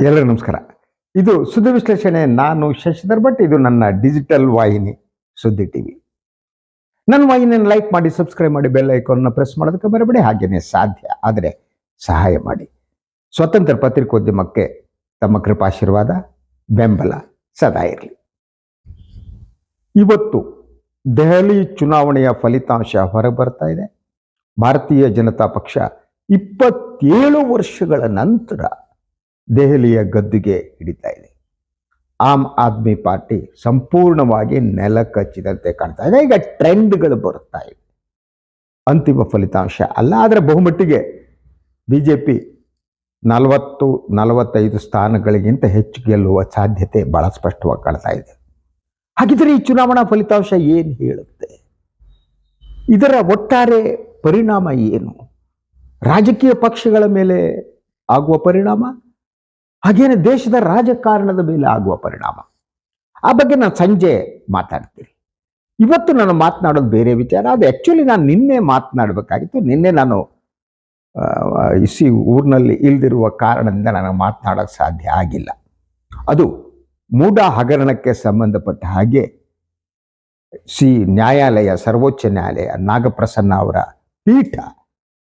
ಎಲ್ಲರಿಗೂ ನಮಸ್ಕಾರ. ಇದು ಸುದ್ದಿ ವಿಶ್ಲೇಷಣೆ. ನಾನು ಶಶಿಧರ್ ಭಟ್. ಇದು ನನ್ನ ಡಿಜಿಟಲ್ ವಾಹಿನಿ, ಸುದ್ದಿ ಟಿವಿ. ನನ್ನ ವಾಹಿನಿಯನ್ನು ಲೈಕ್ ಮಾಡಿ, ಸಬ್ಸ್ಕ್ರೈಬ್ ಮಾಡಿ, ಬೆಲ್ ಐಕಾನ್ನ ಪ್ರೆಸ್ ಮಾಡೋದಕ್ಕೆ ಬರಬೇಡಿ ಹಾಗೇನೆ ಸಾಧ್ಯ ಆದರೆ ಸಹಾಯ ಮಾಡಿ. ಸ್ವತಂತ್ರ ಪತ್ರಿಕೋದ್ಯಮಕ್ಕೆ ತಮ್ಮ ಕೃಪಾಶೀರ್ವಾದ, ಬೆಂಬಲ ಸದಾ ಇರಲಿ. ಇವತ್ತು ದೆಹಲಿ ಚುನಾವಣೆಯ ಫಲಿತಾಂಶ ಹೊರಬರ್ತಾ ಇದೆ. ಭಾರತೀಯ ಜನತಾ ಪಕ್ಷ ಇಪ್ಪತ್ತೇಳು ವರ್ಷಗಳ ನಂತರ ದೆಹಲಿಯ ಗದ್ದುಗೆ ಹಿಡಿತಾ ಇದೆ. ಆಮ್ ಆದ್ಮಿ ಪಾರ್ಟಿ ಸಂಪೂರ್ಣವಾಗಿ ನೆಲ ಕಚ್ಚಿದಂತೆ ಕಾಣ್ತಾ ಇದೆ. ಈಗ ಟ್ರೆಂಡ್ಗಳು ಬರುತ್ತಾ ಇವೆ. ಅಂತಿಮ ಫಲಿತಾಂಶ ಅಲ್ಲ, ಆದರೆ ಬಹುಮಟ್ಟಿಗೆ ಬಿ ಜೆ ಪಿ ನಲವತ್ತು, ನಲವತ್ತೈದು ಸ್ಥಾನಗಳಿಗಿಂತ ಹೆಚ್ಚು ಗೆಲ್ಲುವ ಸಾಧ್ಯತೆ ಬಹಳ ಸ್ಪಷ್ಟವಾಗಿ ಕಾಣ್ತಾ ಇದೆ. ಹಾಗಿದ್ರೆ ಈ ಚುನಾವಣಾ ಫಲಿತಾಂಶ ಏನು ಹೇಳುತ್ತೆ? ಇದರ ಒಟ್ಟಾರೆ ಪರಿಣಾಮ ಏನು? ರಾಜಕೀಯ ಪಕ್ಷಗಳ ಮೇಲೆ ಆಗುವ ಪರಿಣಾಮ? ಹಾಗೇನೆ ದೇಶದ ರಾಜಕಾರಣದ ಮೇಲೆ ಆಗುವ ಪರಿಣಾಮ. ಆ ಬಗ್ಗೆ ನಾನು ಸಂಜೆ ಮಾತಾಡ್ತೀನಿ. ಇವತ್ತು ನಾನು ಮಾತನಾಡೋದು ಬೇರೆ ವಿಚಾರ, ಅದು ಆ್ಯಕ್ಚುಲಿ ನಾನು ನಿನ್ನೆ ಮಾತನಾಡಬೇಕಾಗಿತ್ತು. ನಿನ್ನೆ ನಾನು ಇಸಿ ಊರಿನಲ್ಲಿ ಇಲ್ದಿರುವ ಕಾರಣದಿಂದ ನನಗೆ ಮಾತನಾಡೋಕ್ಕೆ ಸಾಧ್ಯ ಆಗಿಲ್ಲ. ಅದು ಮೂಢ ಹಗರಣಕ್ಕೆ ಸಂಬಂಧಪಟ್ಟ ಹಾಗೆ ಸಿ ನ್ಯಾಯಾಲಯ, ಸರ್ವೋಚ್ಚ ನ್ಯಾಯಾಲಯ, ನಾಗಪ್ರಸನ್ನ ಅವರ ಪೀಠ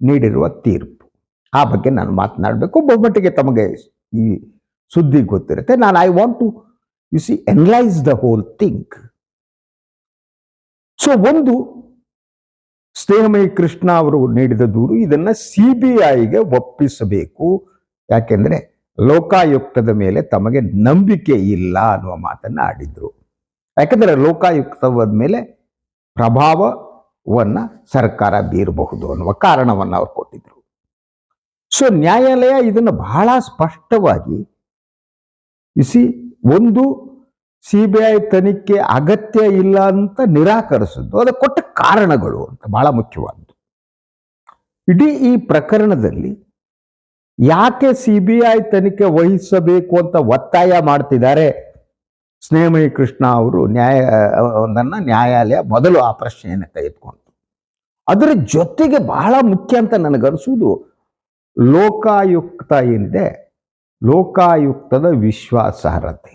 ನೀಡಿರುವ ತೀರ್ಪು. ಆ ಬಗ್ಗೆ ನಾನು ಮಾತನಾಡಬೇಕು. ಬಹುಮಟ್ಟಿಗೆ ತಮಗೆ ಈ ಸುದ್ದಿ ಗೊತ್ತಿರುತ್ತೆ. ನಾನು I want to you see analyse the whole think so ಒಂದು ಸ್ನೇಹಮಯಿ ಕೃಷ್ಣ ಅವರು ನೀಡಿದ ದೂರು ಇದನ್ನ ಸಿ ಬಿ ಐಗೆ ಒಪ್ಪಿಸಬೇಕು. ಯಾಕೆಂದ್ರೆ ಲೋಕಾಯುಕ್ತದ ಮೇಲೆ ತಮಗೆ ನಂಬಿಕೆ ಇಲ್ಲ ಅನ್ನುವ ಮಾತನ್ನ ಆಡಿದ್ರು. ಯಾಕೆಂದ್ರೆ ಲೋಕಾಯುಕ್ತವಾದ ಮೇಲೆ ಪ್ರಭಾವವನ್ನು ಸರ್ಕಾರ ಬೀರಬಹುದು ಅನ್ನುವ ಕಾರಣವನ್ನು ಅವ್ರು ಕೊಟ್ಟಿದ್ರು. ಸೊ ನ್ಯಾಯಾಲಯ ಇದನ್ನು ಬಹಳ ಸ್ಪಷ್ಟವಾಗಿ ಇಸಿ ಒಂದು ಸಿ ಬಿ ಐ ತನಿಖೆ ಅಗತ್ಯ ಇಲ್ಲ ಅಂತ ನಿರಾಕರಿಸಿದ್ದು. ಅದಕ್ಕೆ ಕೊಟ್ಟ ಕಾರಣಗಳು ಅಂತ ಬಹಳ ಮುಖ್ಯವಾದ್ದು. ಇಡೀ ಈ ಪ್ರಕರಣದಲ್ಲಿ ಯಾಕೆ ಸಿ ಬಿ ಐ ತನಿಖೆ ವಹಿಸಬೇಕು ಅಂತ ಒತ್ತಾಯ ಮಾಡ್ತಿದ್ದಾರೆ? ಸ್ನೇಹಮಯಿ ಕೃಷ್ಣ ಅವರು ನ್ಯಾಯ, ಒಂದನ್ನ ನ್ಯಾಯಾಲಯ ಮೊದಲು ಆ ಪ್ರಶ್ನೆಯನ್ನು ತೆಗೆದುಕೊಂಡು ಅದರ ಜೊತೆಗೆ ಬಹಳ ಮುಖ್ಯ ಅಂತ ನನಗನ್ಸುವುದು ಲೋಕಾಯುಕ್ತ ಏನಿದೆ? ಲೋಕಾಯುಕ್ತದ ವಿಶ್ವಾಸಾರ್ಹತೆ.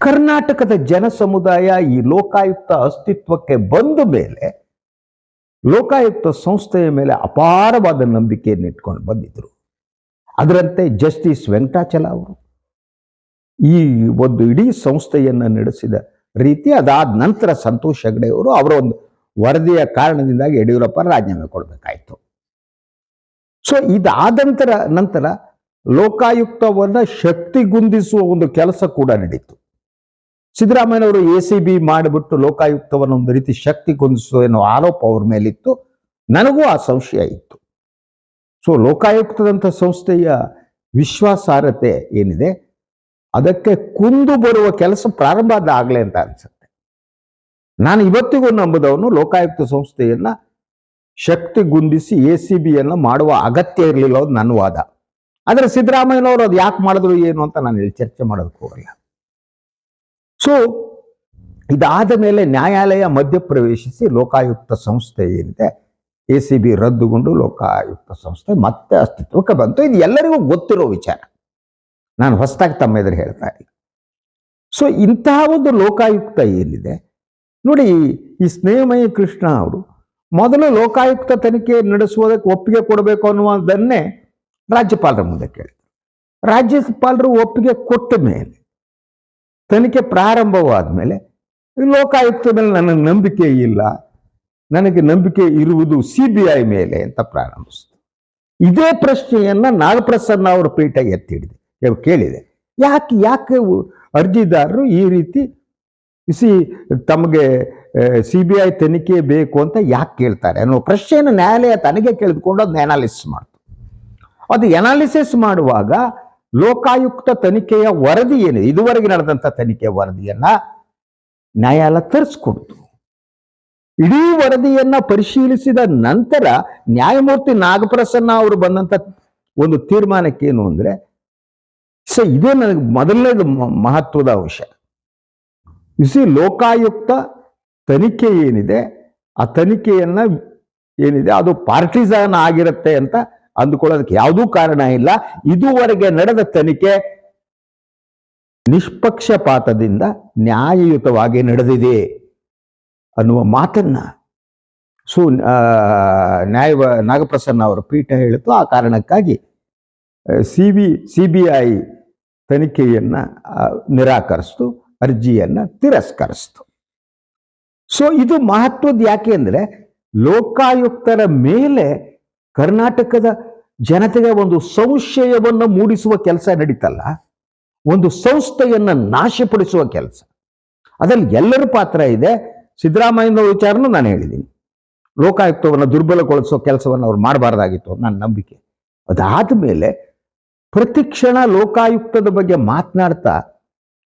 ಕರ್ನಾಟಕದ ಜನ ಸಮುದಾಯ ಈ ಲೋಕಾಯುಕ್ತ ಅಸ್ತಿತ್ವಕ್ಕೆ ಬಂದ ಮೇಲೆ ಲೋಕಾಯುಕ್ತ ಸಂಸ್ಥೆಯ ಮೇಲೆ ಅಪಾರವಾದ ನಂಬಿಕೆಯನ್ನು ಇಟ್ಕೊಂಡು ಬಂದಿದ್ದರು ಅದರಂತೆ ಜಸ್ಟಿಸ್ ವೆಂಕಟಾಚಲ ಅವರು ಈ ಒಂದು ಇಡೀ ಸಂಸ್ಥೆಯನ್ನು ನಡೆಸಿದ ರೀತಿ ಅದಾದ ನಂತರ ಸಂತೋಷ್ ಹೆಗಡೆ ಅವರು ಅವರ ಒಂದು ವರದಿಯ ಕಾರಣದಿಂದಾಗಿ ಯಡಿಯೂರಪ್ಪ ರಾಜೀನಾಮೆ ಕೊಡಬೇಕಾಯಿತು. ಸೊ ಇದಾದ ನಂತರ ನಂತರ ಲೋಕಾಯುಕ್ತವನ್ನ ಶಕ್ತಿಗುಂದಿಸುವ ಒಂದು ಕೆಲಸ ಕೂಡ ನಡೀತು. ಸಿದ್ದರಾಮಯ್ಯನವರು ಎ ಸಿ ಬಿ ಮಾಡಿಬಿಟ್ಟು ಲೋಕಾಯುಕ್ತವನ್ನು ಒಂದು ರೀತಿ ಶಕ್ತಿಗುಂದಿಸುವ ಎನ್ನುವ ಆರೋಪ ಅವ್ರ ಮೇಲಿತ್ತು. ನನಗೂ ಆ ಸಂಶಯ ಇತ್ತು. ಸೊ ಲೋಕಾಯುಕ್ತದಂಥ ಸಂಸ್ಥೆಯ ವಿಶ್ವಾಸಾರ್ಹತೆ ಏನಿದೆ? ಅದಕ್ಕೆ ಕುಂದು ಬರುವ ಕೆಲಸ ಪ್ರಾರಂಭ ಆಗಲೇ ಅಂತ ಅನ್ಸುತ್ತೆ. ನಾನು ಇವತ್ತಿಗೂ ನಂಬುದವನು ಲೋಕಾಯುಕ್ತ ಸಂಸ್ಥೆಯನ್ನ ಶಕ್ತಿಗುಂದಿಸಿ ಎ ಸಿ ಬಿಯನ್ನು ಮಾಡುವ ಅಗತ್ಯ ಇರಲಿಲ್ಲ ಅದು ನನ್ನ ವಾದ. ಆದರೆ ಸಿದ್ದರಾಮಯ್ಯನವರು ಅದು ಯಾಕೆ ಮಾಡಿದ್ರು ಏನು ಅಂತ ನಾನು ಇಲ್ಲಿ ಚರ್ಚೆ ಮಾಡೋದಕ್ಕೆ ಹೋಗಲ್ಲ. ಸೊ ಇದಾದ ಮೇಲೆ ನ್ಯಾಯಾಲಯ ಮಧ್ಯಪ್ರವೇಶಿಸಿ ಲೋಕಾಯುಕ್ತ ಸಂಸ್ಥೆ ಏನಿದೆ, ಎ ಸಿ ಬಿ ರದ್ದುಗೊಂಡು ಲೋಕಾಯುಕ್ತ ಸಂಸ್ಥೆ ಮತ್ತೆ ಅಸ್ತಿತ್ವಕ್ಕೆ ಬಂತು. ಇದು ಎಲ್ಲರಿಗೂ ಗೊತ್ತಿರೋ ವಿಚಾರ. ನಾನು ಹೊಸದಾಗಿ ತಮ್ಮ ಎದುರು ಹೇಳ್ತಾ ಇಲ್ಲ ಸೊ ಇಂತಹ ಒಂದು ಲೋಕಾಯುಕ್ತ ಏನಿದೆ, ನೋಡಿ ಈ ಸ್ನೇಹಮಯ ಕೃಷ್ಣ ಅವರು ಮೊದಲು ಲೋಕಾಯುಕ್ತ ತನಿಖೆ ನಡೆಸುವುದಕ್ಕೆ ಒಪ್ಪಿಗೆ ಕೊಡಬೇಕು ಅನ್ನುವುದನ್ನೇ ರಾಜ್ಯಪಾಲರ ಮುಂದೆ ಕೇಳಿದರು. ರಾಜ್ಯಪಾಲರು ಒಪ್ಪಿಗೆ ಕೊಟ್ಟ ಮೇಲೆ, ತನಿಖೆ ಪ್ರಾರಂಭವಾದ ಮೇಲೆ ಲೋಕಾಯುಕ್ತ ಮೇಲೆ ನನಗೆ ನಂಬಿಕೆ ಇಲ್ಲ, ನನಗೆ ನಂಬಿಕೆ ಇರುವುದು ಸಿ ಮೇಲೆ ಅಂತ ಪ್ರಾರಂಭಿಸಿತು ಇದೇ ಪ್ರಶ್ನೆಯನ್ನ ನಾಗಪ್ರಸನ್ನ ಅವರ ಪೀಠ ಎತ್ತಿಡಿದೆ. ಕೇಳಿದೆ. ಯಾಕೆ ಯಾಕೆ ಅರ್ಜಿದಾರರು ಈ ರೀತಿ, ಸಿ, ತಮಗೆ ಸಿ ಬಿ ಐ ತನಿಖೆ ಬೇಕು ಅಂತ ಯಾಕೆ ಕೇಳ್ತಾರೆ? ಅನ್ನೋ ಪ್ರಶ್ನೆಯನ್ನು ನ್ಯಾಯಾಲಯ ತನಗೆ ಕೇಳಿದುಕೊಂಡು ಅದನ್ನ ಅನಾಲಿಸಿಸ್ ಮಾಡ್ತು. ಅದು ಎನಾಲಿಸಿಸ್ ಮಾಡುವಾಗ ಲೋಕಾಯುಕ್ತ ತನಿಖೆಯ ವರದಿ ಏನಿದೆ? ಇದುವರೆಗೆ ನಡೆದಂಥ ತನಿಖೆಯ ವರದಿಯನ್ನ ನ್ಯಾಯಾಲಯ ತರಿಸ್ಕೊಡ್ತು. ಇಡೀ ವರದಿಯನ್ನ ಪರಿಶೀಲಿಸಿದ ನಂತರ ನ್ಯಾಯಮೂರ್ತಿ ನಾಗಪ್ರಸನ್ನ ಅವರು ಬಂದಂತ ಒಂದು ತೀರ್ಮಾನಕ್ಕೇನು ಅಂದ್ರೆ, ಸ, ಇದೇ ನನಗೆ ಮೊದಲನೇದು ಮಹತ್ವದ ಅಂಶ ಇಸಿ ಲೋಕಾಯುಕ್ತ ತನಿಖೆ ಏನಿದೆ, ಆ ತನಿಖೆಯನ್ನು ಏನಿದೆ, ಅದು ಪಾರ್ಟಿಸನ್ ಆಗಿರುತ್ತೆ ಅಂತ ಅಂದುಕೊಳ್ಳೋದಕ್ಕೆ ಯಾವುದೂ ಕಾರಣ ಇಲ್ಲ. ಇದುವರೆಗೆ ನಡೆದ ತನಿಖೆ ನಿಷ್ಪಕ್ಷಪಾತದಿಂದ ನ್ಯಾಯಯುತವಾಗಿ ನಡೆದಿದೆ ಅನ್ನುವ ಮಾತನ್ನ ಸು ನ್ಯಾಯ ನಾಗಪ್ರಸನ್ನ ಅವರ ಪೀಠ ಹೇಳಿತು ಆ ಕಾರಣಕ್ಕಾಗಿ C B C B I ತನಿಖೆಯನ್ನು ನಿರಾಕರಿಸ್ತು, ಅರ್ಜಿಯನ್ನು ತಿರಸ್ಕರಿಸ್ತು. ಸೊ ಇದು ಮಹತ್ವದ ಯಾಕೆ ಅಂದರೆ ಲೋಕಾಯುಕ್ತರ ಮೇಲೆ ಕರ್ನಾಟಕದ ಜನತೆಗೆ ಒಂದು ಸಂಶಯವನ್ನು ಮೂಡಿಸುವ ಕೆಲಸ ನಡೀತಲ್ಲ, ಒಂದು ಸಂಸ್ಥೆಯನ್ನು ನಾಶಪಡಿಸುವ ಕೆಲಸ. ಅದರಲ್ಲಿ ಎಲ್ಲರ ಪಾತ್ರ ಇದೆ. ಸಿದ್ದರಾಮಯ್ಯನವ್ರ ವಿಚಾರನೂ ನಾನು ಹೇಳಿದ್ದೀನಿ. ಲೋಕಾಯುಕ್ತವನ್ನು ದುರ್ಬಲಗೊಳಿಸೋ ಕೆಲಸವನ್ನು ಅವ್ರು ಮಾಡಬಾರ್ದಾಗಿತ್ತು ನನ್ನ ನಂಬಿಕೆ. ಅದಾದ ಮೇಲೆ ಪ್ರತಿಕ್ಷಣ ಲೋಕಾಯುಕ್ತದ ಬಗ್ಗೆ ಮಾತನಾಡ್ತಾ,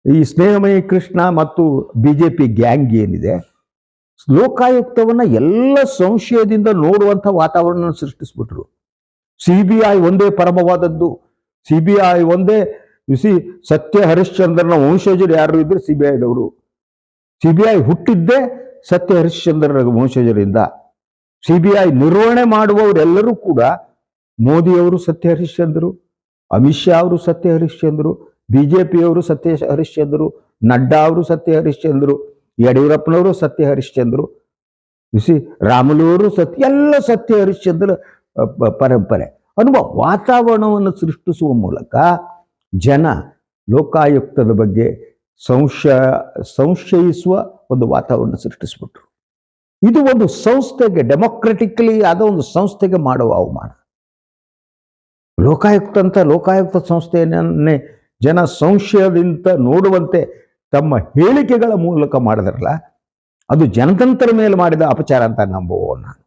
ಈ ಸ್ನೇಹಮಯಿ ಕೃಷ್ಣ ಮತ್ತು ಬಿಜೆಪಿ ಗ್ಯಾಂಗ್ ಏನಿದೆ ಲೋಕಾಯುಕ್ತವನ್ನ ಎಲ್ಲ ಸಂಶಯದಿಂದ ನೋಡುವಂಥ ವಾತಾವರಣ ಸೃಷ್ಟಿಸ್ಬಿಟ್ರು. ಸಿ ಬಿ ಐ ಒಂದೇ ಪರಮವಾದದ್ದು. ಸಿ ಬಿ ಐ ಒಂದೇ ಸಿ ಸತ್ಯ ಹರಿಶ್ಚಂದ್ರನ ವಂಶಜರು ಯಾರು ಇದ್ರು ಸಿ ಬಿ ಐದವರು. ಸಿ ಬಿ ಐ ಹುಟ್ಟಿದ್ದೇ ಸತ್ಯ ಹರಿಶ್ಚಂದ್ರನ ವಂಶಜರಿಂದ. ಸಿ ಬಿ ಐ ನಿರ್ವಹಣೆ ಮಾಡುವವರೆಲ್ಲರೂ ಕೂಡ ಮೋದಿಯವರು ಸತ್ಯ ಹರಿಶ್ಚಂದ್ರು ಅಮಿತ್ ಶಾ ಅವರು ಸತ್ಯ ಹರಿಶ್ಚಂದ್ರು ಬಿಜೆಪಿಯವರು ಸತ್ಯ ಹರಿಶ್ಚಂದ್ರು ನಡ್ಡಾ ಅವರು ಸತ್ಯ ಹರಿಶ್ಚಂದ್ರು ಯಡಿಯೂರಪ್ಪನವರು, ಸತ್ಯ ಹರಿಶ್ಚಂದ್ರು ಬಿಸಿ ರಾಮುಲುವರು ಸತ್ಯ, ಎಲ್ಲ ಸತ್ಯ ಹರಿಶ್ಚಂದ್ರ ಪರಂಪರೆ. ಅನ್ನುವ ವಾತಾವರಣವನ್ನು ಸೃಷ್ಟಿಸುವ ಮೂಲಕ ಜನ ಲೋಕಾಯುಕ್ತದ ಬಗ್ಗೆ ಸಂಶಯ, ಸಂಶಯಿಸುವ ಒಂದು ವಾತಾವರಣ ಸೃಷ್ಟಿಸ್ಬಿಟ್ರು. ಇದು ಒಂದು ಸಂಸ್ಥೆಗೆ, ಡೆಮೊಕ್ರೆಟಿಕಲಿ ಆದ ಒಂದು ಸಂಸ್ಥೆಗೆ ಮಾಡುವ ಅವಮಾನ. ಲೋಕಾಯುಕ್ತ ಅಂತ ಲೋಕಾಯುಕ್ತ ಸಂಸ್ಥೆಯನ್ನೇ ಜನ ಸಂಶಯದಿಂದ ನೋಡುವಂತೆ ತಮ್ಮ ಹೇಳಿಕೆಗಳ ಮೂಲಕ ಮಾಡಿದ್ರಲ್ಲ, ಅದು ಜನತಂತ್ರ ಮೇಲೆ ಮಾಡಿದ ಅಪಚಾರ ಅಂತ ನಂಬುವ ನಾನು.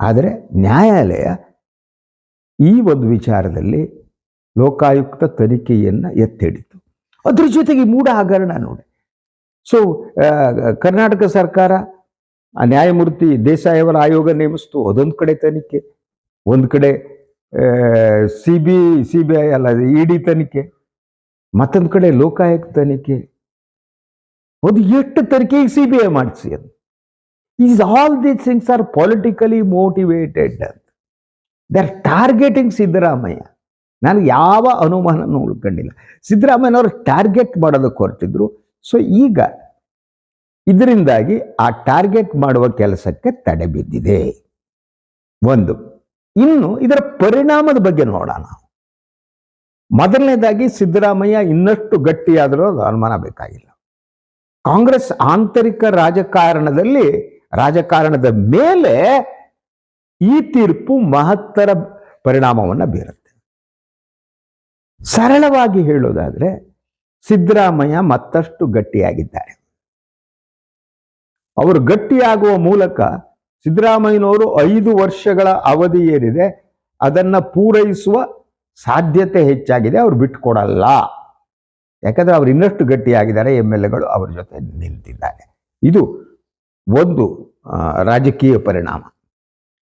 ಆದರೆ ನ್ಯಾಯಾಲಯ ಈ ಒಂದು ವಿಚಾರದಲ್ಲಿ ಲೋಕಾಯುಕ್ತ ತನಿಖೆಯನ್ನು ಎತ್ತಿಡಿತು. ಅದ್ರ ಜೊತೆಗೆ ಮೂಢ ಹಗರಣ ನೋಡಿ. ಸೊ ಕರ್ನಾಟಕ ಸರ್ಕಾರ, ಆ, ನ್ಯಾಯಮೂರ್ತಿ ದೇಸಾಯಿ ಅವರ ಆಯೋಗ ನೇಮಿಸ್ತು. ಅದೊಂದು ಕಡೆ ತನಿಖೆ, ಒಂದು ಕಡೆ C B C B I ಅಲ್ಲ ಇ ತನಿಖೆ. ಮತ್ತೊಂದು ಕಡೆ ಲೋಕಾಯುಕ್ತ ತನಿಖೆ. ಒಂದು ಎಷ್ಟು ತನಿಖೆ ಸಿ ಬಿ ಐ ಮಾಡಿಸಿ ಅದು. Is all these things are politically motivated ಅಂತ ದೇ ಆರ್ ಟಾರ್ಗೆಟಿಂಗ್ ಸಿದ್ದರಾಮಯ್ಯ. ನಾನು ಯಾವ ಅನುಮಾನನೂ ಉಳ್ಕೊಂಡಿಲ್ಲ. ಸಿದ್ದರಾಮಯ್ಯನವರು ಟಾರ್ಗೆಟ್ ಮಾಡೋದಕ್ಕೆ ಹೊರಟಿದ್ರು ಸೊ ಈಗ ಇದರಿಂದಾಗಿ ಆ ಟಾರ್ಗೆಟ್ ಮಾಡುವ ಕೆಲಸಕ್ಕೆ ತಡೆ ಬಿದ್ದಿದೆ. ಒಂದು. ಇನ್ನು ಇದರ ಪರಿಣಾಮದ ಬಗ್ಗೆ ನೋಡೋಣ. ಮೊದಲನೇದಾಗಿ ಸಿದ್ದರಾಮಯ್ಯ ಇನ್ನಷ್ಟು ಗಟ್ಟಿಯಾದರೂ ಅದು ಅನುಮಾನ ಬೇಕಾಗಿಲ್ಲ. ಕಾಂಗ್ರೆಸ್ ಆಂತರಿಕ ರಾಜಕಾರಣದಲ್ಲಿ, ರಾಜಕಾರಣದ ಮೇಲೆ ಈ ತೀರ್ಪು ಮಹತ್ತರ ಪರಿಣಾಮವನ್ನು ಬೀರುತ್ತೆ. ಸರಳವಾಗಿ ಹೇಳೋದಾದರೆ, ಸಿದ್ದರಾಮಯ್ಯ ಮತ್ತಷ್ಟು ಗಟ್ಟಿಯಾಗಿದ್ದಾರೆ. ಅವರು ಗಟ್ಟಿಯಾಗುವ ಮೂಲಕ ಸಿದ್ದರಾಮಯ್ಯನವರು ಐದು ವರ್ಷಗಳ ಅವಧಿ ಏನಿದೆ ಅದನ್ನ ಪೂರೈಸುವ ಸಾಧ್ಯತೆ ಹೆಚ್ಚಾಗಿದೆ, ಅವ್ರು ಬಿಟ್ಕೊಡಲ್ಲ. ಯಾಕಂದರೆ ಅವ್ರು ಇನ್ನಷ್ಟು ಗಟ್ಟಿಯಾಗಿದ್ದಾರೆ, ಎಂ ಎಲ್ ಎಗಳು ಅವ್ರ ಜೊತೆ ನಿಂತಿದ್ದಾರೆ. ಇದು ಒಂದು ರಾಜಕೀಯ ಪರಿಣಾಮ.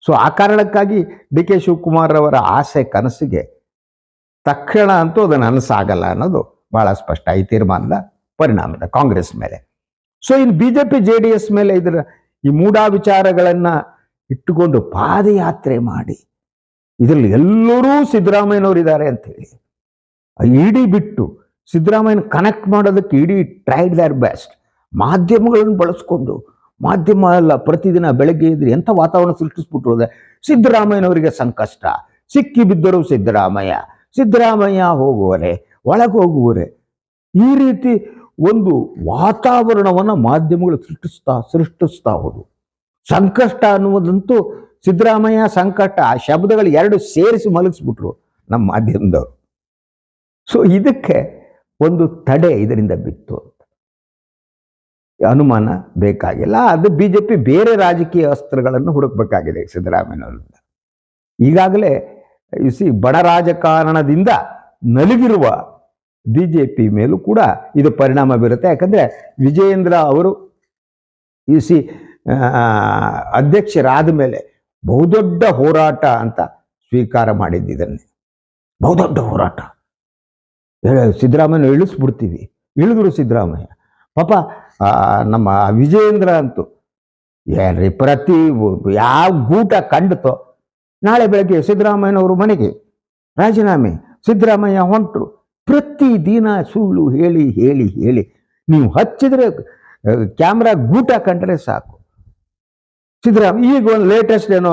ಸೊ, ಆ ಕಾರಣಕ್ಕಾಗಿ ಡಿ ಕೆ ಶಿವಕುಮಾರ್ ಅವರ ಆಸೆ ಕನಸಿಗೆ ತಕ್ಷಣ ಅಂತೂ ಅದನ್ನು ನನಸಾಗಲ್ಲ ಅನ್ನೋದು ಬಹಳ ಸ್ಪಷ್ಟ ಈ ತೀರ್ಮಾನದ ಪರಿಣಾಮದ ಕಾಂಗ್ರೆಸ್ ಮೇಲೆ. ಸೊ, ಇನ್ನು B J P J D S ಮೇಲೆ ಇದರ ಈ ಮೂಢಾ ವಿಚಾರಗಳನ್ನು ಇಟ್ಟುಕೊಂಡು ಪಾದಯಾತ್ರೆ ಮಾಡಿ ಇದರಲ್ಲಿ ಎಲ್ಲರೂ ಸಿದ್ದರಾಮಯ್ಯನವರು ಇದ್ದಾರೆ ಅಂತ ಹೇಳಿ. ಇಡೀ ಬಿಟ್ಟು ಸಿದ್ದರಾಮಯ್ಯನ ಕನೆಕ್ಟ್ ಮಾಡೋದಕ್ಕೆ ಇಡೀ ಟ್ರೈಡ್ ದರ್ ಬೆಸ್ಟ್ ಮಾಧ್ಯಮಗಳನ್ನು ಬಳಸ್ಕೊಂಡು, ಮಾಧ್ಯಮ ಎಲ್ಲ ಪ್ರತಿದಿನ ಬೆಳಗ್ಗೆ ಇದ್ರೆ ಎಂಥ ವಾತಾವರಣ ಸೃಷ್ಟಿಸ್ಬಿಟ್ರು ಅಂದ್ರೆ ಸಿದ್ದರಾಮಯ್ಯನವರಿಗೆ ಸಂಕಷ್ಟ. ಸಿಕ್ಕಿ ಬಿದ್ದರು ಸಿದ್ದರಾಮಯ್ಯ. ಸಿದ್ದರಾಮಯ್ಯ ಹೋಗುವರೆ, ಒಳಗೆ ಹೋಗುವರೆ. ಈ ರೀತಿ ಒಂದು ವಾತಾವರಣವನ್ನು ಮಾಧ್ಯಮಗಳು ಸೃಷ್ಟಿಸ್ತಾ ಸೃಷ್ಟಿಸ್ತಾ ಹೋದು ಸಂಕಷ್ಟ ಅನ್ನುವುದಂತೂ ಸಿದ್ದರಾಮಯ್ಯ ಸಂಕಟ, ಆ ಶಬ್ದಗಳು ಎರಡು ಸೇರಿಸಿ ಮಲಗಿಸ್ಬಿಟ್ರು ನಮ್ಮ ಮಾಧ್ಯಮದವರು. ಸೊ ಇದಕ್ಕೆ ಒಂದು ತಡೆ ಇದರಿಂದ ಬಿತ್ತು ಅಂತ. ಅನುಮಾನ ಬೇಕಾಗಿಲ್ಲ. ಅದು ಬಿಜೆಪಿ ಬೇರೆ ರಾಜಕೀಯ ಅಸ್ತ್ರಗಳನ್ನು ಹುಡುಕ್ಬೇಕಾಗಿದೆ ಸಿದ್ದರಾಮಯ್ಯನವರಿಂದ ಈಗಾಗಲೇ ಸಿ ಬಡ ರಾಜಕಾರಣದಿಂದ ನಲುಗಿರುವ ಬಿಜೆಪಿ ಮೇಲೂ ಕೂಡ ಇದು ಪರಿಣಾಮ ಬೀರುತ್ತೆ. ಯಾಕಂದ್ರೆ ವಿಜಯೇಂದ್ರ ಅವರು ಯು ಸಿ ಅಧ್ಯಕ್ಷರಾದ ಮೇಲೆ ಬಹುದೊಡ್ಡ ಹೋರಾಟ ಅಂತ ಸ್ವೀಕಾರ ಮಾಡಿದ್ದಿದ್ದನ್ನೇ ಬಹುದೊಡ್ಡ ಹೋರಾಟ. ಸಿದ್ದರಾಮಯ್ಯ ಇಳಿಸ್ಬಿಡ್ತೀವಿ. ಇಳಿದ್ರು ಸಿದ್ದರಾಮಯ್ಯ. ಪಾಪ ನಮ್ಮ ವಿಜಯೇಂದ್ರ ಅಂತೂ ಏನ್ರಿ ಪ್ರತಿ ಯಾವ ಗೂಟ ಕಂಡತೋ, ನಾಳೆ ಬೆಳಗ್ಗೆ ಸಿದ್ದರಾಮಯ್ಯನವರು ಮನೆಗೆ ರಾಜೀನಾಮೆ, ಸಿದ್ದರಾಮಯ್ಯ ಹೊಂಟರು. ಪ್ರತಿದಿನ ಸುಳ್ಳು ಹೇಳಿ ಹೇಳಿ ಹೇಳಿ. ನೀವು ಹಚ್ಚಿದ್ರೆ ಕ್ಯಾಮ್ರಾ ಗೂಟ ಕಂಡ್ರೆ ಸಾಕು. ಸಿದ್ದರಾಮ ಈಗ ಒಂದು ಲೇಟೆಸ್ಟ್ ಏನೋ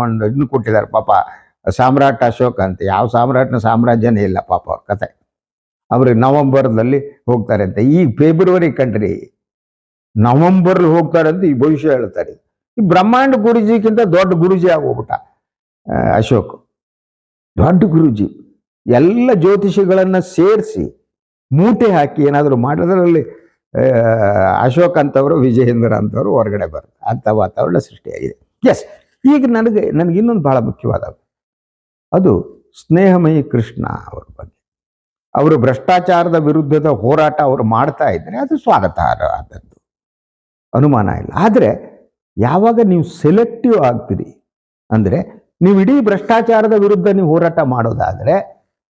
ಒಂದು ಇದನ್ನು ಕೊಟ್ಟಿದ್ದಾರೆ ಪಾಪ, ಸಾಮ್ರಾಟ್ ಅಶೋಕ ಅಂತ. ಯಾವ ಸಾಮ್ರಾಟ್ನ ಸಾಮ್ರಾಜ್ಯನೇ ಇಲ್ಲ ಪಾಪ ಅವ್ರ ಕತೆ. ಅವ್ರಿಗೆ ನವಂಬರ್ದಲ್ಲಿ ಹೋಗ್ತಾರೆ ಅಂತ. ಈಗ ಫೆಬ್ರವರಿ ಕಂಟ್ರಿ ನವೆಂಬರ್ ಹೋಗ್ತಾರೆ ಅಂತ ಈ ಭವಿಷ್ಯ ಹೇಳ್ತಾರೆ. ಈ ಬ್ರಹ್ಮಾಂಡ ಗುರುಜಿಗಿಂತ ದೊಡ್ಡ ಗುರುಜಿ ಆಗೋಗ್ಬಿಟ್ಟ ಅಶೋಕ್. ದೊಡ್ಡ ಗುರುಜಿ. ಎಲ್ಲ ಜ್ಯೋತಿಷಿಗಳನ್ನ ಸೇರಿಸಿ, ಮೂಟೆ ಹಾಕಿ ಏನಾದರೂ ಮಾಡೋದ್ರಲ್ಲಿ ಅಶೋಕ್ ಅಂತವರು, ವಿಜಯೇಂದ್ರ ಅಂತವರು ಹೊರಗಡೆ ಬರ್ತಾರೆ ಅಂಥ ವಾತಾವರಣ ಸೃಷ್ಟಿಯಾಗಿದೆ. ಎಸ್ ಈಗ ನನಗೆ ನನಗೆ ಇನ್ನೊಂದು ಬಹಳ ಮುಖ್ಯವಾದ ಅದು ಸ್ನೇಹಮಯಿ ಕೃಷ್ಣ ಅವರ ಬಗ್ಗೆ. ಅವರು ಭ್ರಷ್ಟಾಚಾರದ ವಿರುದ್ಧದ ಹೋರಾಟ ಅವರು ಮಾಡ್ತಾ ಇದ್ದರೆ ಅದು ಸ್ವಾಗತಾರ್ಹ ಆದದ್ದು. ಅನುಮಾನ ಇಲ್ಲ. ಆದರೆ ಯಾವಾಗ ನೀವು ಸೆಲೆಕ್ಟಿವ್ ಆಗ್ತೀರಿ ಅಂದರೆ ನೀವು ಇಡೀ ಭ್ರಷ್ಟಾಚಾರದ ವಿರುದ್ಧ ನೀವು ಹೋರಾಟ ಮಾಡೋದಾದರೆ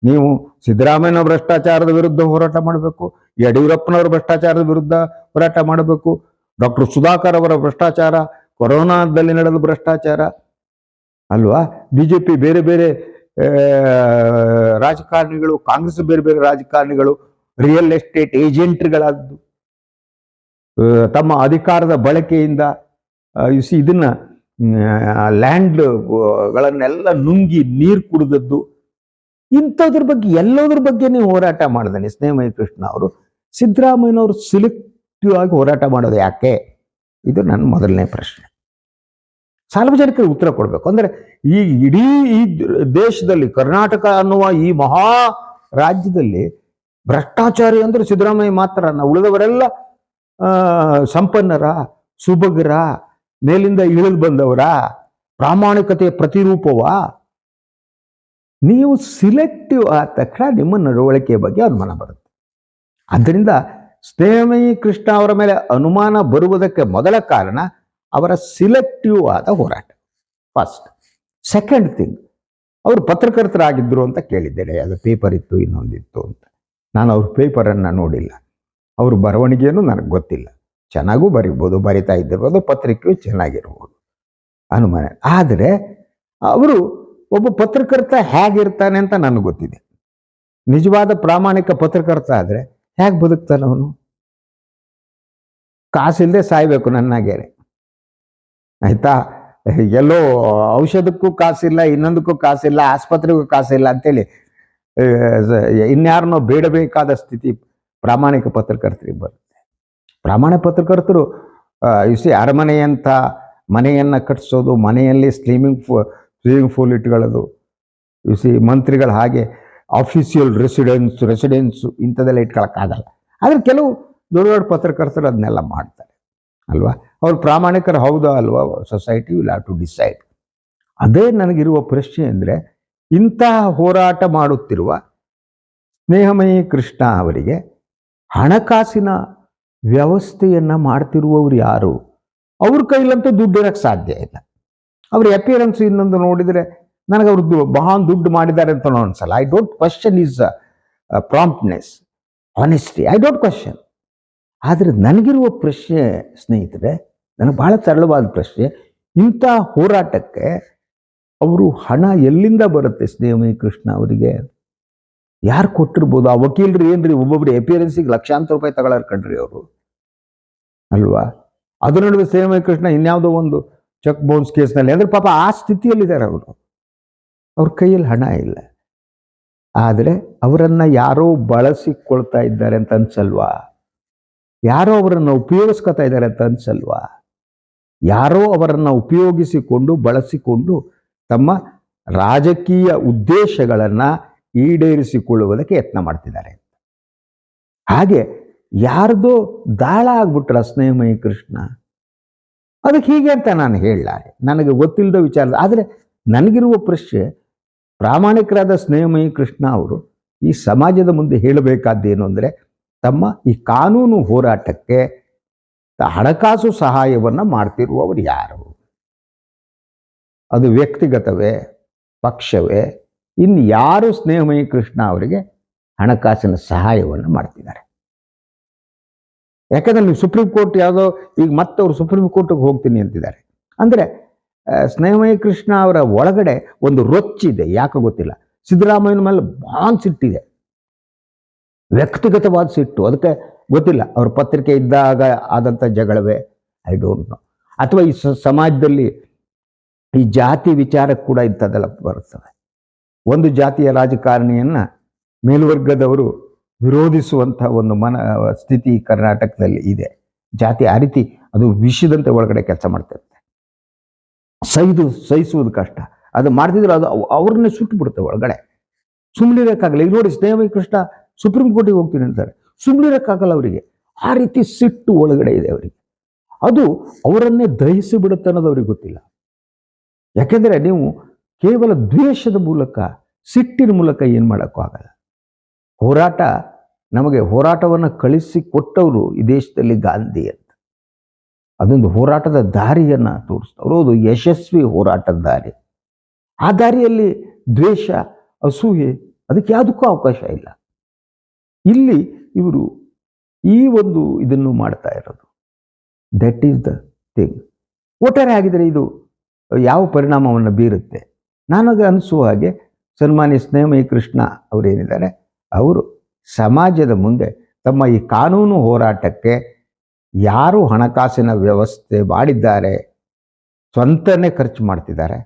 ನೀವು ಸಿದ್ದರಾಮಯ್ಯನ ಭ್ರಷ್ಟಾಚಾರದ ವಿರುದ್ಧ ಹೋರಾಟ ಮಾಡಬೇಕು, ಯಡಿಯೂರಪ್ಪನವರ ಭ್ರಷ್ಟಾಚಾರದ ವಿರುದ್ಧ ಹೋರಾಟ ಮಾಡಬೇಕು, ಡಾಕ್ಟರ್ ಸುಧಾಕರ್ ಅವರ ಭ್ರಷ್ಟಾಚಾರ, ಕೊರೋನಾದಲ್ಲಿ ನಡೆದ ಭ್ರಷ್ಟಾಚಾರ, ಅಲ್ವಾ? ಬಿಜೆಪಿ ಬೇರೆ ಬೇರೆ ರಾಜಕಾರಣಿಗಳು, ಕಾಂಗ್ರೆಸ್ ಬೇರೆ ಬೇರೆ ರಾಜಕಾರಣಿಗಳು, ರಿಯಲ್ ಎಸ್ಟೇಟ್ ಏಜೆಂಟ್ಗಳಾದ್ದು ತಮ್ಮ ಅಧಿಕಾರದ ಬಳಕೆಯಿಂದ ಸಿ ಇದನ್ನ ಲ್ಯಾಂಡ್ ಗಳನ್ನೆಲ್ಲ ನುಂಗಿ ನೀರು ಕುಡಿದದ್ದು ಇಂಥದ್ರ ಬಗ್ಗೆ, ಎಲ್ಲದ್ರ ಬಗ್ಗೆ ನೀವು ಹೋರಾಟ ಮಾಡಿದಾನೆ. ಸ್ನೇಹಮಯ ಕೃಷ್ಣ ಅವರು, ಸಿದ್ದರಾಮಯ್ಯನವರು ಸಿಲೆಕ್ಟಿವ್ ಆಗಿ ಹೋರಾಟ ಮಾಡೋದು ಯಾಕೆ? ಇದು ನನ್ನ ಮೊದಲನೇ ಪ್ರಶ್ನೆ. ಸಾರ್ವಜನಿಕರಿಗೆ ಉತ್ತರ ಕೊಡಬೇಕು. ಅಂದರೆ ಈ ಇಡೀ ಈ ದೇಶದಲ್ಲಿ, ಕರ್ನಾಟಕ ಅನ್ನುವ ಈ ಮಹಾ ರಾಜ್ಯದಲ್ಲಿ ಭ್ರಷ್ಟಾಚಾರಿ ಅಂದರೆ ಸಿದ್ದರಾಮಯ್ಯ ಮಾತ್ರ ನಾವು ಉಳಿದವರೆಲ್ಲ ಸಂಪನ್ನರ, ಸುಭಗರ, ಮೇಲಿಂದ ಇಳಿದು ಬಂದವರ, ಪ್ರಾಮಾಣಿಕತೆಯ ಪ್ರತಿರೂಪವಾ ನೀವು ಸಿಲೆಕ್ಟಿವ್ ಆದ ತಕ್ಷಣ ನಿಮ್ಮ ನಡವಳಿಕೆ ಬಗ್ಗೆ ಅನುಮಾನ ಬರುತ್ತೆ. ಆದ್ದರಿಂದ ಸ್ನೇಹಮಯಿ ಕೃಷ್ಣ ಅವರ ಮೇಲೆ ಅನುಮಾನ ಬರುವುದಕ್ಕೆ ಮೊದಲ ಕಾರಣ ಅವರ ಸಿಲೆಕ್ಟಿವ್ ಆದ ಹೋರಾಟ. ಫಸ್ಟ್ ಸೆಕೆಂಡ್ ಥಿಂಗ್ ಅವರು ಪತ್ರಕರ್ತರಾಗಿದ್ದರು ಅಂತ ಕೇಳಿದ್ದೇನೆ. ಅದು ಪೇಪರ್ ಇತ್ತು ಇನ್ನೊಂದಿತ್ತು ಅಂತ. ನಾನು ಅವ್ರ ಪೇಪರನ್ನು ನೋಡಿಲ್ಲ. ಅವ್ರ ಬರವಣಿಗೆಯನ್ನು ನನಗೆ ಗೊತ್ತಿಲ್ಲ. ಚೆನ್ನಾಗೂ ಬರಿಬೋದು, ಬರಿತಾ ಇದ್ದಿರ್ಬೋದು, ಪತ್ರಿಕೆಯು ಚೆನ್ನಾಗಿರ್ಬೋದು. ಅನುಮಾನ. ಆದರೆ, ಅವರು ಒಬ್ಬ ಪತ್ರಕರ್ತ ಹೇಗಿರ್ತಾನೆ ಅಂತ ನನಗೆ ಗೊತ್ತಿದೆ. ನಿಜವಾದ ಪ್ರಾಮಾಣಿಕ ಪತ್ರಕರ್ತ ಆದರೆ ಹೇಗೆ ಬದುಕ್ತಾನೆ ಅವನು? ಕಾಸಿಲ್ಲದೆ ಸಾಯ್ಬೇಕು ಗೆರೆ ಆಯ್ತಾ? ಎಲ್ಲೋ ಔಷಧಕ್ಕೂ ಕಾಸಿಲ್ಲ, ಇನ್ನೊಂದಕ್ಕೂ ಕಾಸಿಲ್ಲ, ಆಸ್ಪತ್ರೆಗೂ ಕಾಸಿಲ್ಲ ಅಂತೇಳಿ ಇನ್ಯಾರನ್ನೋ ಬೇಡಬೇಕಾದ ಸ್ಥಿತಿ ಪ್ರಾಮಾಣಿಕ ಪತ್ರಕರ್ತರಿಗೆ ಬರುತ್ತೆ. ಪ್ರಾಮಾಣಿಕ ಪತ್ರಕರ್ತರು ಇಸಿ ಅರಮನೆಯಂಥ ಮನೆಯನ್ನು ಕಟ್ಟಿಸೋದು ಮನೆಯಲ್ಲಿ ಸ್ಲೀಮಿಂಗ್ ಸ್ವಿಮ್ಮಿಂಗ್ ಪೂಲ್ ಇಟ್ಕೊಳ್ಳೋದು. ಸಿ ಮಂತ್ರಿಗಳು ಹಾಗೆ ಆಫೀಸಿಯಲ್ ರೆಸಿಡೆನ್ಸ್ ರೆಸಿಡೆನ್ಸು ಇಂಥದ್ದೆಲ್ಲ ಇಟ್ಕೊಳಕ್ಕಾಗಲ್ಲ. ಆದರೆ ಕೆಲವು ದೊಡ್ಡ ದೊಡ್ಡ ಪತ್ರಕರ್ತರು ಅದನ್ನೆಲ್ಲ ಮಾಡ್ತಾರೆ, ಅಲ್ವಾ? ಅವ್ರು ಪ್ರಾಮಾಣಿಕರು ಹೌದಾ ಅಲ್ವಾ? Society will have to decide ಅದೇ ನನಗಿರುವ ಪ್ರಶ್ನೆ ಅಂದರೆ, ಇಂತಹ ಹೋರಾಟ ಮಾಡುತ್ತಿರುವ ಸ್ನೇಹಮಯಿ ಕೃಷ್ಣ ಅವರಿಗೆ ಹಣಕಾಸಿನ ವ್ಯವಸ್ಥೆಯನ್ನು ಮಾಡ್ತಿರುವವರು ಯಾರು? ಅವ್ರ ಕೈಲಂತೂ ದುಡ್ಡಿರೋಕ್ಕೆ ಸಾಧ್ಯ ಇಲ್ಲ. ಅವ್ರ ಅಪಿಯರೆನ್ಸ್ ಇನ್ನೊಂದು ನೋಡಿದರೆ ನನಗೆ ಅವ್ರದ್ದು ಬಹಳ ದುಡ್ಡು ಮಾಡಿದ್ದಾರೆ ಅಂತ ಅನ್ಸಲ್ಲ. I don't question is promptness honesty I don't question ಆದರೆ ನನಗಿರುವ ಪ್ರಶ್ನೆ ಸ್ನೇಹಿತರೆ, ನನಗೆ ಬಹಳ ಸರಳವಾದ ಪ್ರಶ್ನೆ, ಇಂಥ ಹೋರಾಟಕ್ಕೆ ಅವರು ಹಣ ಎಲ್ಲಿಂದ ಬರುತ್ತೆ ಸ್ನೇಹಮಯ ಕೃಷ್ಣ ಅವರಿಗೆ? ಯಾರು ಕೊಟ್ಟಿರ್ಬೋದು? ಆ ವಕೀಲರು ಏನ್ರಿ? ಒಬ್ಬೊಬ್ರು ಅಪಿಯರೆನ್ಸಿಗೆ ಲಕ್ಷಾಂತರ ರೂಪಾಯಿ ತಗೊಳ್ಳಾರ ಕಣ್ರಿ ಅವರು. ಅಲ್ವಾ? ಅದರ ನಡುವೆ ಸ್ನೇಹಮಯ ಕೃಷ್ಣ ಇನ್ಯಾವುದೋ ಒಂದು ಚೆಕ್ ಬೌನ್ಸ್ ಕೇಸ್ನಲ್ಲಿ. ಅಂದರೆ ಪಾಪ ಆ ಸ್ಥಿತಿಯಲ್ಲಿದ್ದಾರೆ ಅವರು. ಅವ್ರ ಕೈಯಲ್ಲಿ ಹಣ ಇಲ್ಲ. ಆದರೆ ಅವರನ್ನು ಯಾರೋ ಬಳಸಿಕೊಳ್ತಾ ಇದ್ದಾರೆ ಅಂತ ಅನ್ಸಲ್ವಾ? ಯಾರೋ ಅವರನ್ನು ಉಪಯೋಗಿಸ್ಕೊತಾ ಇದ್ದಾರೆ ಅಂತ ಅನ್ಸಲ್ವಾ? ಯಾರೋ ಅವರನ್ನು ಉಪಯೋಗಿಸಿಕೊಂಡು ಬಳಸಿಕೊಂಡು ತಮ್ಮ ರಾಜಕೀಯ ಉದ್ದೇಶಗಳನ್ನು ಈಡೇರಿಸಿಕೊಳ್ಳುವುದಕ್ಕೆ ಯತ್ನ ಮಾಡ್ತಿದ್ದಾರೆ. ಹಾಗೆ ಯಾರ್ದೋ ದಾಳ ಆಗ್ಬಿಟ್ರ ಸ್ನೇಹಮಯಿ ಕೃಷ್ಣ. ಅದಕ್ಕೆ ಹೀಗೆ ಅಂತ ನಾನು ಹೇಳಲಾರೆ. ನನಗೆ ಗೊತ್ತಿಲ್ಲದ ವಿಚಾರ. ಆದರೆ ನನಗಿರುವ ಪ್ರಶ್ನೆ, ಪ್ರಾಮಾಣಿಕರಾದ ಸ್ನೇಹಮಯಿ ಕೃಷ್ಣ ಅವರು ಈ ಸಮಾಜದ ಮುಂದೆ ಹೇಳಬೇಕಾದ್ದೇನು ಅಂದರೆ, ತಮ್ಮ ಈ ಕಾನೂನು ಹೋರಾಟಕ್ಕೆ ಹಣಕಾಸು ಸಹಾಯವನ್ನು ಮಾಡ್ತಿರುವವರು ಯಾರು? ಅದು ವ್ಯಕ್ತಿಗತವೇ, ಪಕ್ಷವೇ? ಇನ್ನು ಯಾರು ಸ್ನೇಹಮಯಿ ಕೃಷ್ಣ ಅವರಿಗೆ ಹಣಕಾಸಿನ ಸಹಾಯವನ್ನು ಮಾಡ್ತಿದ್ದಾರೆ? ಯಾಕಂದ್ರೆ ನೀವು ಸುಪ್ರೀಂ ಕೋರ್ಟ್ ಯಾವುದೋ, ಈಗ ಮತ್ತೆ ಅವರು ಸುಪ್ರೀಂ ಕೋರ್ಟ್ಗೆ ಹೋಗ್ತೀನಿ ಅಂತಿದ್ದಾರೆ. ಅಂದರೆ ಸ್ನೇಹಮಯ ಕೃಷ್ಣ ಅವರ ಒಳಗಡೆ ಒಂದು ರೊಚ್ಚಿದೆ, ಯಾಕೆ ಗೊತ್ತಿಲ್ಲ? ಸಿದ್ದರಾಮಯ್ಯನ ಮೇಲೆ ಬಾನ್ ಸಿಟ್ಟಿದೆ ವ್ಯಕ್ತಿಗತವಾದ ಸಿಟ್ಟು, ಅದಕ್ಕೆ ಗೊತ್ತಿಲ್ಲ, ಅವ್ರ ಪತ್ರಿಕೆ ಇದ್ದಾಗ ಆದಂಥ ಜಗಳವೇ ಐ ಡೋಂಟ್ ನೋ ಅಥವಾ ಈ ಸಮಾಜದಲ್ಲಿ ಈ ಜಾತಿ ವಿಚಾರಕ್ಕೆ ಕೂಡ ಇಂಥದ್ದೆಲ್ಲ ಬರ್ತವೆ ಒಂದು ಜಾತಿಯ ರಾಜಕಾರಣಿಯನ್ನ ಮೇಲ್ವರ್ಗದವರು ವಿರೋಧಿಸುವಂಥ ಒಂದು ಮನ, ಸ್ಥಿತಿ ಕರ್ನಾಟಕದಲ್ಲಿ ಇದೆ. ಜಾತಿ ಆ ರೀತಿ ಅದು ವಿಷದಂತೆ ಒಳಗಡೆ ಕೆಲಸ ಮಾಡ್ತಿರುತ್ತೆ. ಸಹಿದು, ಸಹಿಸುವುದು ಕಷ್ಟ. ಅದು ಮಾಡ್ತಿದ್ರೆ ಅದು ಅವ್- ಅವ್ರನ್ನೇ ಸುಟ್ಟು ಬಿಡುತ್ತೆ ಒಳಗಡೆ. ಸುಮ್ಮನಿರೋಕ್ಕಾಗಲ್ಲ ಈಗ ನೋಡಿ ಸ್ನೇಹ ಕೃಷ್ಣ ಸುಪ್ರೀಂ ಕೋರ್ಟಿಗೆ ಹೋಗ್ತೀನಿ ಅಂತಾರೆ. ಸುಮ್ಮನಿರೋಕ್ಕಾಗಲ್ಲ ಅವರಿಗೆ. ಆ ರೀತಿ ಸಿಟ್ಟು ಒಳಗಡೆ ಇದೆ ಅವರಿಗೆ. ಅದು ಅವರನ್ನೇ ದಹಿಸಿ ಬಿಡುತ್ತೆ ಅನ್ನೋದು ಅವ್ರಿಗೆ ಗೊತ್ತಿಲ್ಲ. ಯಾಕೆಂದ್ರೆ ನೀವು ಕೇವಲ ದ್ವೇಷದ ಮೂಲಕ, ಸಿಟ್ಟಿನ ಮೂಲಕ ಏನು ಮಾಡೋಕ್ಕೂ ಆಗಲ್ಲ. ಹೋರಾಟ ನಮಗೆ ಹೋರಾಟವನ್ನು ಕಳಿಸಿ ಕೊಟ್ಟವರು ಈ ದೇಶದಲ್ಲಿ ಗಾಂಧಿ ಅಂತ. ಅದೊಂದು ಹೋರಾಟದ ದಾರಿಯನ್ನ ತೋರಿಸ್ತವರು ಅದು ಯಶಸ್ವಿ ಹೋರಾಟದ ದಾರಿ. ಆ ದಾರಿಯಲ್ಲಿ ದ್ವೇಷ ಅಸೂಹೆ ಅದಕ್ಕೆ ಯಾವುದಕ್ಕೂ ಅವಕಾಶ ಇಲ್ಲ. ಇಲ್ಲಿ ಇವರು ಈ ಒಂದು ಇದನ್ನು ಮಾಡ್ತಾ ಇರೋದು. ದಟ್ ಈಸ್ ದ ಥಿಂಗ್ ಒಟ್ಟಾರೆ ಆಗಿದರೆ ಇದು ಯಾವ ಪರಿಣಾಮವನ್ನು ಬೀರುತ್ತೆ? ನನಗೆ ಅನಿಸುವ ಹಾಗೆ ಸನ್ಮಾನ್ಯ ಸ್ನೇಹಮಯ ಕೃಷ್ಣ ಅವರೇನಿದ್ದಾರೆ ಅವರು ಸಮಾಜದ ಮುಂದೆ ತಮ್ಮ ಈ ಕಾನೂನು ಹೋರಾಟಕ್ಕೆ ಯಾರು ಹಣಕಾಸಿನ ವ್ಯವಸ್ಥೆ ಮಾಡಿದ್ದಾರೆ, ಸ್ವಂತನೇ ಖರ್ಚು ಮಾಡ್ತಿದ್ದಾರೆ,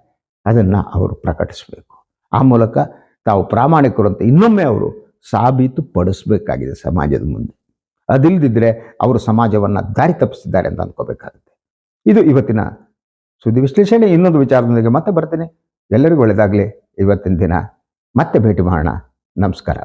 ಅದನ್ನು ಅವರು ಪ್ರಕಟಿಸಬೇಕು. ಆ ಮೂಲಕ ತಾವು ಪ್ರಾಮಾಣಿಕರು ಅಂತ ಇನ್ನೊಮ್ಮೆ ಅವರು ಸಾಬೀತುಪಡಿಸಬೇಕಾಗಿದೆ ಸಮಾಜದ ಮುಂದೆ. ಅದಿಲ್ಲದಿದ್ದರೆ ಅವರು ಸಮಾಜವನ್ನು ದಾರಿ ತಪ್ಪಿಸಿದ್ದಾರೆ ಅಂತ ಅಂದ್ಕೋಬೇಕಾಗುತ್ತೆ ಇದು ಇವತ್ತಿನ ಸುದ್ದಿ ವಿಶ್ಲೇಷಣೆ. ಇನ್ನೊಂದು ವಿಚಾರದೊಂದಿಗೆ ಮತ್ತೆ ಬರ್ತೀನಿ. ಎಲ್ಲರಿಗೂ ಒಳ್ಳೆಯದಾಗಲಿ ಇವತ್ತಿನ ದಿನ ಮತ್ತೆ ಭೇಟಿ ಮಾಡೋಣ. ನಮಸ್ಕಾರ.